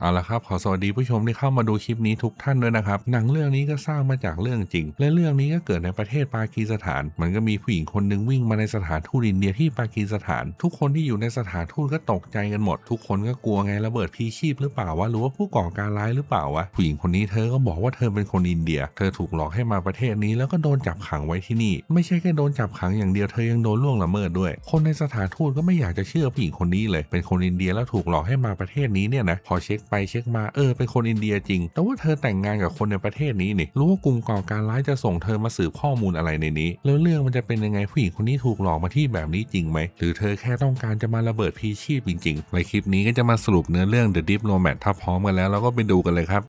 เอาละครับขอสวัสดีผู้ชมที่เข้ามาดูคลิปนี้ทุกท่านด้วยนะครับหนังเรื่องนี้ก็สร้างมาจากเรื่องจริง และเรื่องนี้ก็เกิดในประเทศปากีสถาน มันก็มีผู้หญิงคนหนึ่งวิ่งมาในสถานทูตอินเดียที่ปากีสถาน ทุกคนที่อยู่ในสถานทูตก็ตกใจกันหมด ทุกคนก็กลัวไงระเบิดพีชีพหรือเปล่าวะหรือว่าผู้ก่อการร้ายหรือเปล่าวะผู้หญิงคนนี้เธอก็บอกว่าเธอเป็นคนอินเดีย เธอถูกหลอกให้มาประเทศนี้แล้วก็โดนจับขังไว้ที่นี่ ไม่ใช่แค่โดนจับขังอย่างเดียวเธอยังโดนล่วงละเมิดด้วย คนในสถานทูตก็ไม่อยากจะเชื่อผู้หญิงคนนี้เลยเป็นคนอินเดียแล้วถูกหลอกให้มาประเทศนี้เนี่ยนะพอเช็คไปเช็คมาเออเป็นคนอินเดียจริง แต่ว่าเธอแต่งงานกับคนในประเทศนี้นี่รู้ว่ากลุ่มก่อการร้ายจะส่งเธอมาสืบข้อมูลอะไรในนี้ แล้วเรื่องมันจะเป็นยังไงผู้หญิงคนนี้ถูกหลอกมาที่แบบนี้จริงไหมหรือเธอแค่ต้องการจะมาระเบิดพีชีพจริงๆในคลิปนี้ก็จะมาสรุปเนื้อเรื่อง The Diplomat ถ้าพร้อมกันแล้วเราก็ไปดูกันเลยครับ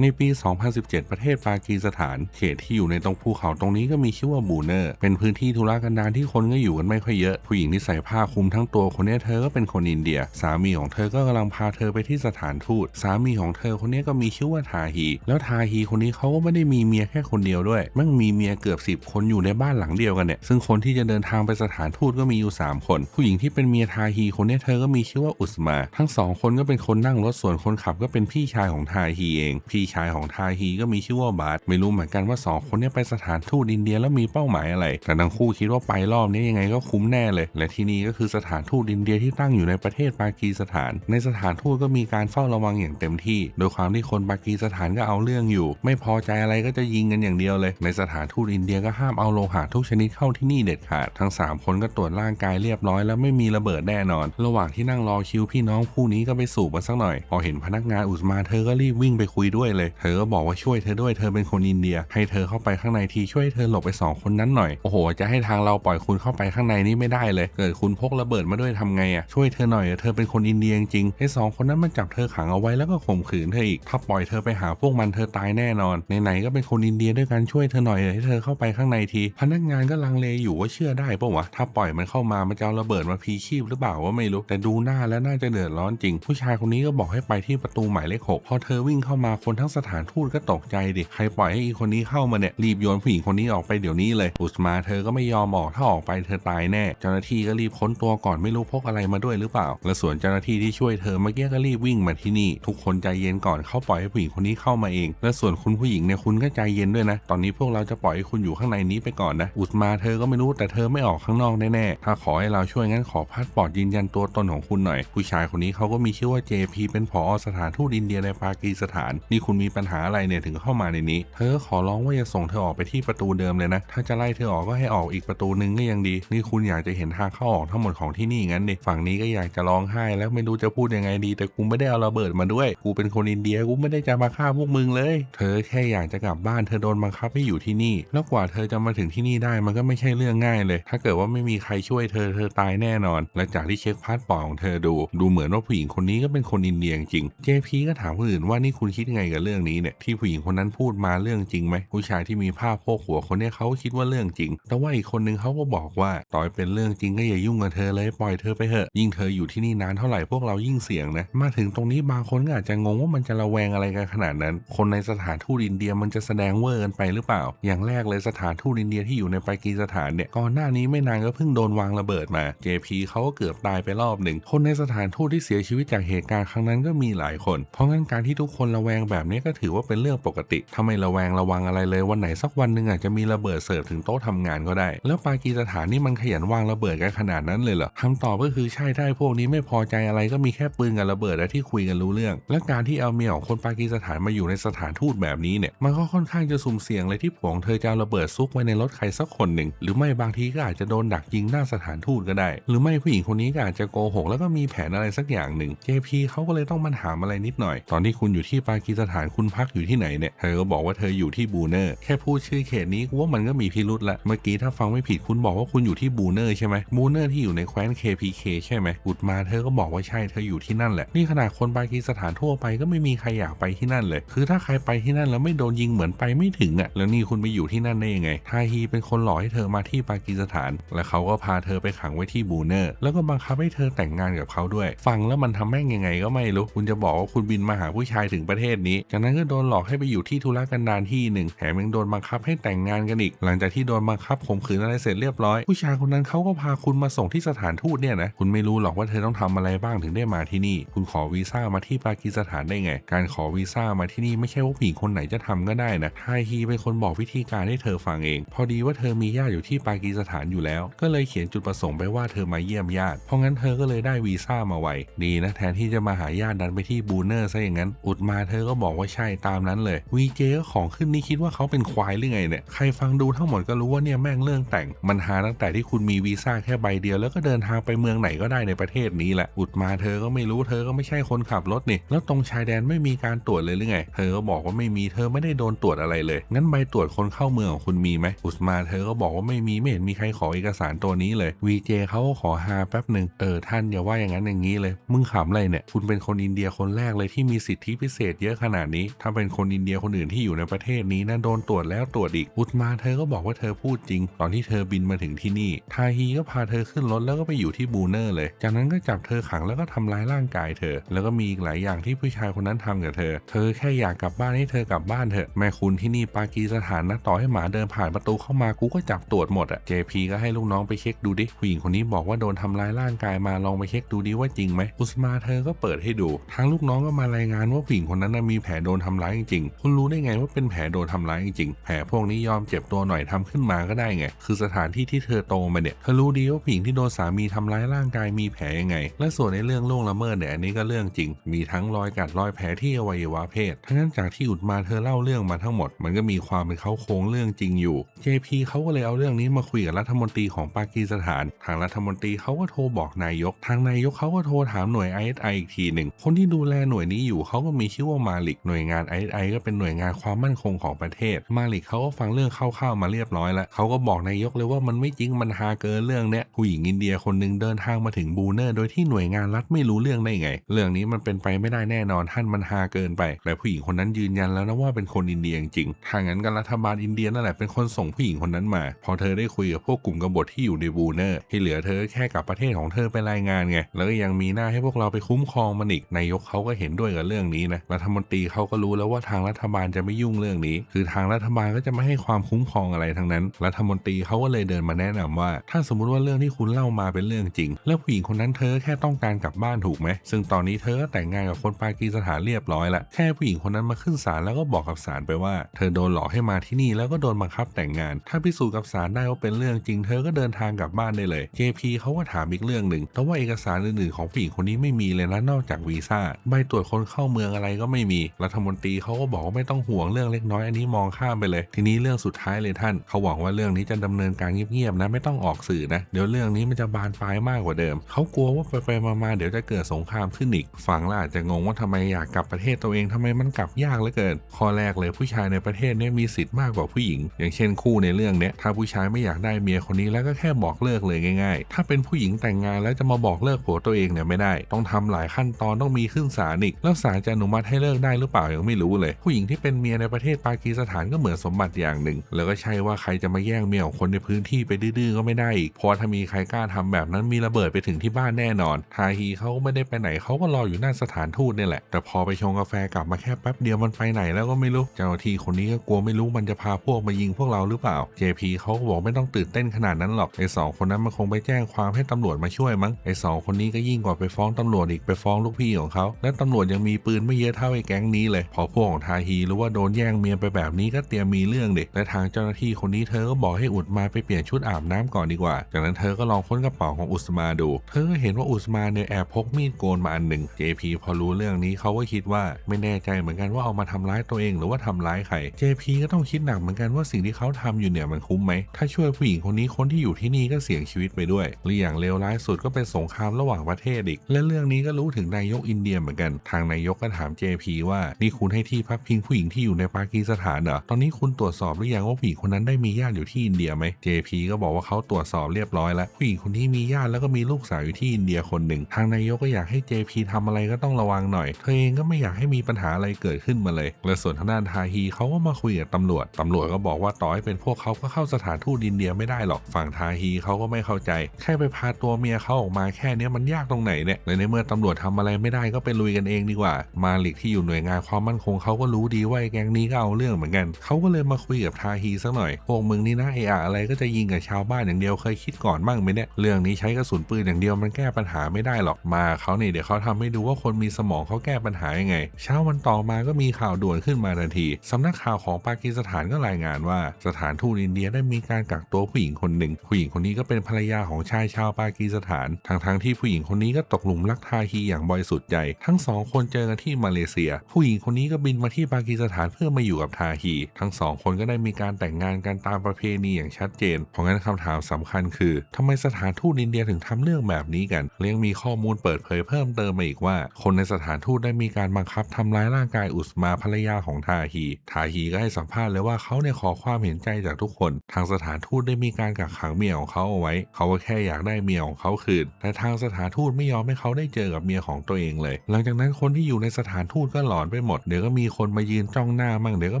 ในปี 2017 ประเทศปากีสถาน เขตที่อยู่ในตรงภูเขาตรงนี้ก็มีชื่อว่าบูเนอร์ เป็นพื้นที่ธุรกันดารที่คนก็อยู่กันไม่ค่อยเยอะ ผู้หญิงที่ใส่ผ้าคลุมทั้งตัวคนนี้เธอก็เป็นคนอินเดีย สามีของเธอก็กำลังพาเธอไปที่สถานทูต สามีของเธอคนนี้ก็มีชื่อว่าทาฮี แล้วทาฮีคนนี้เขาก็ไม่ได้มีเมียแค่คนเดียวด้วย มันมีเมียเกือบ 10 คนอยู่ในบ้านหลังเดียวกันเนี่ย ซึ่งคนที่จะเดินทางไปสถานทูตก็มีอยู่ 3 คน ผู้หญิงที่เป็นเมียทาฮีคนนี้เธอก็มีชื่อว่าอุสมา ทั้งสองคนก็เป็นคนนั่งรถส่วนคนขับก็เป็นพี่ชายของทาฮีเองพี่ชายของทาฮีก็มีชื่อว่าบาร์ไม่รู้เหมือนกันว่าสองคนนี้ไปสถานทูตอินเดียแล้วมีเป้าหมายอะไร แต่ทั้งคู่คิดว่าไปรอบนี้ยังไงก็คุ้มแน่เลย และที่นี่ก็คือสถานทูตอินเดียที่ตั้งอยู่ในประเทศปากีสถาน ในสถานทูตก็มีการเฝ้าระวังอย่างเต็มที่ โดยความที่คนปากีสถานก็เอาเรื่องอยู่ ไม่พอใจอะไรก็จะยิงกันอย่างเดียวเลย ในสถานทูตอินเดียก็ห้ามเอาโลหะทุกชนิดเข้าที่นี่เด็ดขาด ทั้งสามคนก็ตรวจร่างกายเรียบร้อยแล้วไม่มีระเบิดแน่นอน ระหว่างที่นั่งรอคิวพี่น้องคู่นี้ก็ไปสูบมาสักหน่อย พอเห็นพนักงานอุสมาเธอก็รีบวิ่งไปคุยด้วยเลย เธอก็บอกว่าช่วยเธอด้วยเธอเป็นคนอินเดีย ให้เธอเข้าไปข้างในทีช่วยเธอหลบไปสองคนนั้นหน่อย โอ้โห จะให้ทางเราปล่อยคุณเข้าไปข้างในนี่ไม่ได้เลย เกิดคุณพกระเบิดมาด้วยทำไงอะ ช่วยเธอหน่อย เธอเป็นคนอินเดียจริงไอ้สองคนนั้นมันจับเธอขังเอาไว้แล้วก็ข่มขืนเธออีก ถ้าปล่อยเธอไปหาพวกมันเธอตายแน่นอน ไหนๆก็เป็นคนอินเดียด้วยกันช่วยเธอหน่อยให้เธอเข้าไปข้างในที พนักงานก็ลังเลอยู่ว่าเชื่อได้ปะวะ ถ้าปล่อยมันเข้ามามันจะเอาระเบิดมาพีชีพหรือเปล่าว่าไม่รู้ แต่ดูหน้าแล้วน่าจะเดือดร้อนจริง ผู้ชายคนนี้ก็บอกให้ไปที่ประตูหมายเลขหกพอเธอวิ่งเข้ามาคนทั้ั้งสถานทูตก็ตกใจดิ ใครปล่อยให้อีคนนี้เข้ามาเนี่ย รีบโยนผู้หญิงคนนี้ออกไปเดี๋ยวนี้เลย อุสมาเธอก็ไม่ยอมออก ถ้าออกไปเธอตายแน่ เจ้าหน้าที่ก็รีบค้นตัวก่อนไม่รู้พกอะไรมาด้วยหรือเปล่า และส่วนเจ้าหน้าที่ที่ช่วยเธอเมื่อกี้ก็รีบวิ่งมาที่นี่ ทุกคนใจเย็นก่อนเขาปล่อยให้ผู้หญิงคนนี้เข้ามาเอง และส่วนคุณผู้หญิงเนี่ยคุณก็ใจเย็นด้วยนะ ตอนนี้พวกเราจะปล่อยให้คุณอยู่ข้างในนี้ไปก่อนนะ อุสมาเธอก็ไม่รู้แต่เธอไม่ออกข้างนอกแน่ๆ ถ้าขอให้เราช่วยงั้นขอพาสปอร์ตยืนยันตัวตนของคุณหน่อย ผู้ชายคนนี้เขาก็มีชื่อว่า JP เป็นผอสถานทูตอินเดียในปากีสถานนี่คุณมีปัญหาอะไรเนี่ยถึงเข้ามาในนี้ เธอขอร้องว่าอย่าส่งเธอออกไปที่ประตูเดิมเลยนะ ถ้าจะไล่เธอออกก็ให้ออกอีกประตูหนึงก็ยังดี นี่คุณอยากจะเห็นทางเข้าออกทั้งหมดของที่นี่งั้นดิฝั่งนี้ก็อยากจะร้องไห้แล้วไม่รู้จะพูดยังไงดี แต่กูไม่ได้เอาระเบิดมาด้วย กูเป็นคนอินเดียกูไม่ได้จะมาฆ่าพวกมึงเลย เธอแค่อยากจะกลับบ้านเธอโดนบังคับให้อยู่ที่นี่ แล้วกว่าเธอจะมาถึงที่นี่ได้มันก็ไม่ใช่เรื่องง่ายเลย ถ้าเกิดว่าไม่มีใครช่วยเธอเธอตายแน่นอน และจากที่เช็คพาสปอร์ตของเธอดู ดูเหมือนว่าผู้หญิงคนนี้ก็เป็นคนอินเดียจริง JP ก็ถามคนอื่นว่านี่คุณคิดไงกับเรื่องนี้เนี่ยที่ผู้หญิงคนนั้นพูดมาเรื่องจริงไหมผู้ชายที่มีผ้าโพกหัวคนเนี้ยเขาคิดว่าเรื่องจริง แต่ว่าอีกคนนึงเขาก็บอกว่าต่อยเป็นเรื่องจริงก็อย่ายุ่งกับเธอเลยปล่อยเธอไปเถอะยิ่งเธออยู่ที่นี่นานเท่าไหร่พวกเรายิ่งเสี่ยงนะมาถึงตรงนี้บางคนก็อาจจะงงว่ามันจะระแวงอะไรกันขนาดนั้น คนในสถานทูตอินเดียมันจะแสดงเวอร์กันไปหรือเปล่า อย่างแรกเลยสถานทูตอินเดียที่อยู่ในปากีสถานเนี่ยก่อนหน้านี้ไม่นานก็เพิ่งโดนวางระเบิดมา JP เขาก็เกือบตายไปรอบหนึ่งคนในสถานทูตที่เสียชีวิตจากเหตุการณ์ครั้งนั้นก็มีหลายคน เพราะงั้นการที่ทุกคนระแวงแบบนี้ก็ถือว่าเป็นเรื่องปกติถ้าไม่ระแวงระวังอะไรเลยวันไหนสักวันหนึ่งอาจจะมีระเบิดเสิร์ฟถึงโต๊ะทำงานก็ได้ แล้วปากีสถานนี่มันขยันวางระเบิดกันขนาดนั้นเลยเหรอคำตอบก็คือใช่ไอ้พวกนี้ไม่พอใจอะไรก็มีแค่ปืนกับระเบิดและที่คุยกันรู้เรื่อง และการที่เอาเมียของคนปากีสถานมาอยู่ในสถานทูตแบบนี้เนี่ยมันก็ค่อนข้างจะสุ่มเสี่ยงเลยที่ผัวของเธอจะระเบิดซุกไว้ในรถใครสักคนหนึ่ง หรือไม่บางทีก็อาจจะโดนดักยิงหน้าสถานทูตก็ได้ หรือไม่ผู้หญิงคนนี้ก็อาจจะโกหกแล้วก็มีแผนอะไรสักอย่างหนึ่ง JP เขาก็เลยต้องมาถามอะไรนิดหน่อย ตอนที่คุณอยู่ที่ปากีสถานคุณพักอยู่ที่ไหนเนี่ยเธอก็บอกว่าเธออยู่ที่บูเนอร์แค่พูดชื่อเขตนี้ว่ามันก็มีพิรุษละเมื่อกี้ถ้าฟังไม่ผิดคุณบอกว่าคุณอยู่ที่บูเนอร์ใช่ไหมบูเนอร์ที่อยู่ในแคว้น KPK ใช่ไหมอุดมาเธอก็บอกว่าใช่เธออยู่ที่นั่นแหละนี่ขนาดคนปากีสถานทั่วไปก็ไม่มีใครอยากไปที่นั่นเลย คือถ้าใครไปที่นั่นแล้วไม่โดนยิงเหมือนไปไม่ถึงอะแล้วนี่คุณไปอยู่ที่นั่นได้ยังไงทาฮีเป็นคนหลอกให้เธอมาที่ปากีสถาน และเขาก็พาเธอไปขังไว้ที่บูเนอร์แล้วก็บังคับให้เธอแต่งงานกับเขาด้วย ฟังแล้วมันทำแม่งยังไงก็ไม่รู้คุณจะบอกว่าคุณบินมาหาผู้ชายถึงประเทศนี้จากนั้นก็โดนหลอกให้ไปอยู่ที่ธุรกันดารที่หนึ่งแถมยังโดนบังคับให้แต่งงานกันอีก หลังจากที่โดนบังคับข่มขืนอะไรเสร็จเรียบร้อย ผู้ชายคนนั้นเขาก็พาคุณมาส่งที่สถานทูตเนี่ยนะคุณไม่รู้หรอกว่าเธอต้องทำอะไรบ้างถึงได้มาที่นี่ คุณขอวีซ่ามาที่ปากีสถานได้ไง การขอวีซ่ามาที่นี่ไม่ใช่ว่าผู้หญิงคนไหนจะทำก็ได้นะไทฮีเป็นคนบอกวิธีการให้เธอฟังเอง พอดีว่าเธอมีญาติอยู่ที่ปากีสถานอยู่แล้ว ก็เลยเขียนจุดประสงค์ไปว่าเธอมาเยี่ยมญาติ เพราะงั้นเธอก็เลยได้วีซ่ามาไวดีนะแทนที่จะมาหาญาติดันไปที่บูเนอร์ซะอย่างนั้น อุดมาเธอก็บอกว่าใช่ตามนั้นเลยวีเจก็ของขึ้นนี่คิดว่าเขาเป็นควายหรือไงเนี่ยใครฟังดูทั้งหมดก็รู้ว่าเนี่ยแม่งเรื่องแต่งมันหาตั้งแต่ที่คุณมีวีซ่าแค่ใบเดียว แล้วก็เดินทางไปเมืองไหนก็ได้ในประเทศนี้แหละอุดมาเธอก็ไม่รู้เธอก็ไม่ใช่คนขับรถนี่แล้วตรงชายแดนไม่มีการตรวจเลยหรือไง เธอก็บอกว่าไม่มีเธอไม่ได้โดนตรวจอะไรเลย งั้นใบตรวจคนเข้าเมืองของคุณมีไหมอุดมาเธอก็บอกว่าไม่มีไม่เห็นมีใครขอเอกสารตัวนี้เลยวีเจเขาก็ขอหาแป๊บหนึ่งเออท่านอย่าว่าอย่างนั้นอย่างนี้เลย มึงขำอะไรเนี่ย คุณเป็นคนอินเดียคนแรกเลยที่มีสิทธิพิเศษเยอะขนาดนี้ ถ้าเป็นคนอินเดียคนอื่นที่อยู่ในประเทศนี้นะโดนตรวจแล้วตรวจอีกอุดมาเธอก็บอกว่าเธอพูดจริง ตอนที่เธอบินมาถึงที่นี่ ทาฮีก็พาเธอขึ้นรถแล้วก็ไปอยู่ที่บูเนอร์เลย จากนั้นก็จับเธอขังแล้วก็ทำร้ายร่างกายเธอ แล้วก็มีอีกหลายอย่างที่ผู้ชายคนนั้นทำกับเธอ เธอแค่อยากกลับบ้านให้เธอกลับบ้านเถอะ แม่คุณที่นี่ปากีสถานนะต่อให้หมาเดินผ่านประตูเข้ามากูก็จับตรวจหมดอะ JP ก็ให้ลูกน้องไปเช็คดูดิผู้หญิงคนนี้บอกว่าโดนทำร้ายร่างกายมาลองไปเช็คดูดิว่าจริงไหมอุสมาเธอก็เปิดให้ดูทางลูกน้องก็มารายงานว่าผู้หญิงคนนั้นนะมีแผลโดนทำร้ายจริงๆคุณรู้ได้ไงว่าเป็นแผลโดนทำร้ายจริงๆแผลพวกนี้ยอมเจ็บตัวหน่อยทำขึ้นมาก็ได้ไง คือสถานที่ที่เธอโตมาเนี่ย เธอรู้ดีว่าผู้หญิงที่โดนสามีทำร้ายร่างกายมีแผลยังไง และส่วนในเรื่องล่วงละเมิดเนี่ยอันนี้ก็เรื่องจริง มีทั้งรอยกัดรอยแผลที่อวัยวะเพศ ทั้งนั้นจากที่อุดมาเธอเล่าเรื่องมาทั้งหมด มันก็มีความเป็นเขาโครงเรื่องจริงอยู่ JP เขาก็เลยเอาเรื่องนี้มาคุยกับรัฐมนตรีของปากีสถาน ทางรัฐมนตรีเขาก็โทรบอกนายก ทางนายกเขาก็โทรถามหน่วย ISI อีกทีหนึ่ง คนที่ดูแลหน่วยนี้อยู่เขาก็มีชื่อว่ามาลิกหน่วยงาน ISI ก็เป็นหน่วยงานความมั่นคงของประเทศ มาลิกเขาก็ฟังเรื่องคร่าวๆมาเรียบร้อยแล้วเขาก็บอกนายกเลยว่ามันไม่จริงมันฮาเกินเรื่องเนี้ยผู้หญิงอินเดียคนหนึ่งเดินทางมาถึงบูเนอร์โดยที่หน่วยงานรัฐไม่รู้เรื่องได้ไง เรื่องนี้มันเป็นไปไม่ได้แน่นอนท่านมันฮาเกินไป แต่ผู้หญิงคนนั้นยืนยันแล้วนะว่าเป็นคนอินเดียจริงๆถ้างนั้นก็รัฐบาลอินเดียนั่นแหละเป็นคนส่งผู้หญิงคนนั้นมา พอเธอได้คุยกับพวกกลุ่มกบฏที่อยู่ในบูเนอร์ที่เหลือเธอแค่กลับประเทศของเธอไปรายงานไงแล้วก็ยังมีหน้าให้พวกเราไปคุ้มครองมันอีกนายกเขาก็เห็นด้วยกับเรื่องนี้นะรัฐมนตรีเขาก็รู้แล้วว่าทางรัฐบาลจะไม่ยุ่งเรื่องนี้ คือทางรัฐบาลก็จะไม่ให้ความคุ้มครองอะไรทั้งนั้น รัฐมนตรีเขาก็เลยเดินมาแนะนำว่า ถ้าสมมติว่าเรื่องที่คุณเล่ามาเป็นเรื่องจริง แล้วผู้หญิงคนนั้นเธอแค่ต้องการกลับบ้านถูกไหม ซึ่งตอนนี้เธอก็แต่งงานกับคนปากีสถานเรียบร้อยละ แค่ผู้หญิงคนนั้นมาขึ้นศาลแล้วก็บอกกับศาลไปว่า เธอโดนหลอกให้มาที่นี่แล้วก็โดนบังคับแต่งงาน ถ้าพิสูจน์กับศาลได้ว่าเป็นเรื่องจริง เธอก็เดินทางกลับบ้านได้เลย JP เขาก็ถามอีกเรื่องหนึ่งแต่ว่าเอกสารอื่นๆของผู้หญิงคนนี้ไม่มีเลยนะนอกจากวีซ่า ใบตรวจคนเข้าเมืองอะไรก็ไม่มีรัฐมนตรีเขาก็บอกว่าไม่ต้องห่วงเรื่องเล็กน้อยอันนี้มองข้ามไปเลย ทีนี้เรื่องสุดท้ายเลยท่านเขาหวังว่าเรื่องนี้จะดำเนินการเงียบๆนะไม่ต้องออกสื่อนะเดี๋ยวเรื่องนี้มันจะบานปลายมากกว่าเดิมเขากลัวว่าไปๆมาๆเดี๋ยวจะเกิดสงครามขึ้นอีกฟังล้วอาจจะงงว่าทำไมอยากกลับประเทศตัวเองทำไมมันกลับยากเหลือเกินข้อแรกเลยผู้ชายในประเทศนี้มีสิทธิ์มากกว่าผู้หญิง อย่างเช่นคู่ในเรื่องเนี้ยถ้าผู้ชายไม่อยากได้เมียคนนี้แล้วก็แค่บอกเลิกเลยง่าย ๆ ถ้าเป็นผู้หญิงแต่งงานแล้วจะมาบอกเลิกผัวตัวเองเนี่ยไม่ได้ ต้องทำหลายขั้นตอนต้องมีขึ้นศาลอีกแล้วศาลจะอนุมัติให้เลิกได้หรือเปล่ายังไม่รู้เลย ผู้หญิงที่เป็นเมียในประเทศปากีสถานก็เหมือนสมบัติอย่างหนึ่ง แล้วก็ใช่ว่าใครจะมาแย่งเมียของคนในพื้นที่ไปดื้อๆก็ไม่ได้อีกเพราะถ้ามีใครกล้าทำแบบนั้นมีระเบิดไปถึงที่บ้านแน่นอนทาฮีเขาก็ไม่ได้ไปไหนเขาก็รออยู่หน้าสถานทูตเนี่ยแหละ แต่พอไปชงกาแฟกลับมาแค่แป๊บเดียวมันไปไหนแล้วก็ไม่รู้ เจ้าหน้าที่คนนี้ก็กลัวไม่รู้มันจะพาพวกมายิงพวกเราหรือเปล่า JP เขาก็บอกไม่ต้องตื่นเต้นขนาดนั้นหรอกไอ้สองคนนั้นมันคงไปแจ้งความให้ตำรวจมาช่วยมั้งไอ้สองคนนี้ก็ยิ่งกว่าไปฟ้องตำรวจอีกไปฟ้องลูกพี่ของเขาและตำรวจยังมีปืนไม่เยอะเท่าไอ้แก๊งนี้เลย พอพวกของทาฮีรู้ว่าโดนแย่งเมียไปแบบนี้ก็เตรียมมีเรื่องเด็กและทางเจ้าหน้าที่คนนี้เธอก็บอกให้อุดมาไปเปลี่ยนชุดอาบน้ำก่อนดีกว่า จากนั้นเธอก็ลองค้นกระเป๋าของอุสมาดู เธอก็เห็นว่าอุสมาเนี่ยแอบพกมีดโกนมาอันหนึ่ง JP พอรู้เรื่องนี้เขาก็คิดว่าไม่แน่ใจเหมือนกันว่าเอามาทำร้ายตัวเองหรือว่าทำร้ายใคร JP ก็ต้องคิดหนักเหมือนกันว่าสิ่งที่เขาทำอยู่เนี่ยมันคุ้มไหม ถ้าช่วยผู้หญิงคนนี้คนที่อยู่ที่นี่ก็เสี่ยงชีวิตไปด้วยหรืออย่างเลวร้ายสุดก็เป็นสงครามระหว่างประเทศอีก และเรื่องนี้ก็รู้ถึงนายกอินเดียเหมือนกัน ทางนายกก็ถาม JP ว่านี่คุณให้ที่พักพิงผู้หญิงที่อยู่ในปากีสถานเหรอตอนนี้คุณตรวจสอบหรือยังว่าผู้หญิงคนนั้นได้มีญาติอยู่ที่อินเดียไหม JP ก็บอกว่าเขาตรวจสอบเรียบร้อยแล้วผู้หญิงคนที่มีญาติแล้วก็มีลูกสาวอยู่ที่อินเดียคนหนึ่ง ทางนายกก็อยากให้ JP ทำอะไรก็ต้องระวังหน่อย เธอเองก็ไม่อยากให้มีปัญหาอะไรเกิดขึ้นมาเลย และส่วนทางด้านทาฮีเขาก็มาคุยกับตำรวจตำรวจก็บอกว่าต่อให้เป็นพวกเขาก็เข้าสถานทูตอินเดียไม่ได้หรอกฝั่งทาฮีเขาก็ไม่เข้าใจ แค่ไปพาตัวเมียเขาออกมาแค่นี้มันยากตรงไหนเนี่ยในเมื่อตำรวจทำอะไรไม่ได้ก็ไปลุยกันเองดีกว่า มาลิกที่อยู่หน่วยงานายความมั่นคงเขาก็รู้ดีว่าแก๊งนี้ก็เอาเรื่องเหมือนกันเขาก็เลยมาคุยกับทาฮีสักหน่อยพวกมึงนี่นะไอ้อะอะไรก็จะยิงกับชาวบ้านอย่างเดียวเคยคิดก่อนบ้างไหมเนี่ยเรื่องนี้ใช้กระสุนปืนอย่างเดียวมันแก้ปัญหาไม่ได้หรอกมาเขาเนี่ยเดี๋ยวเขาทำให้ดูว่าคนมีสมองเขาแก้ปัญหายังไง เช้าวันต่อมาก็มีข่าวด่วนขึ้นมาทันทีสำนักข่าวของปากีสถานก็รายงานว่า สถานทูตอินเดียได้มีการกักตัวผู้หญิงคนหนึ่งผู้หญิงคนนี้ก็เป็นภรรยาของชายชาวปากีสถานทั้งทั้งๆที่ผู้หญิงคนนี้ก็ตกหลุมรักทาฮีอย่างบริสุทธิ์ใจ ทั้งสองคนเจอกันที่มาเลเซีย ผู้หญิงคนนี้ก็บินมาที่ปากีสถานเพื่อมาอยู่กับทาฮี ทั้งสองคนก็ได้มีการแต่งงานกันตามประเพณีอย่างชัดเจน เพราะงั้นคำถามสำคัญคือทำไมสถานทูตอินเดียถึงทำเรื่องแบบนี้กันและยังมีข้อมูลเปิดเผยเพิ่มเติมมาอีกว่า คนในสถานทูตได้มีการบังคับทำร้ายร่างกายอุสมาภรรยาของทาฮี ทาฮีก็ให้สัมภาษณ์เลยว่าเขาเนี่ยขอความเห็นใจจากทุกคน ทางสถานทูตได้มีการกักขังเมียของเขาเอาไว้ เขาก็แค่อยากได้เมียของเขาคืน แต่ทางสถานทูตไม่ยอมให้เขาได้เจอกับเมียของตัวเองเลย หลังจากนั้นคนที่อยู่ในสถานทูตก็หลอนไปหมดเดี๋ยวก็มีคนมายืนจ้องหน้ามั่งเดี๋ยวก็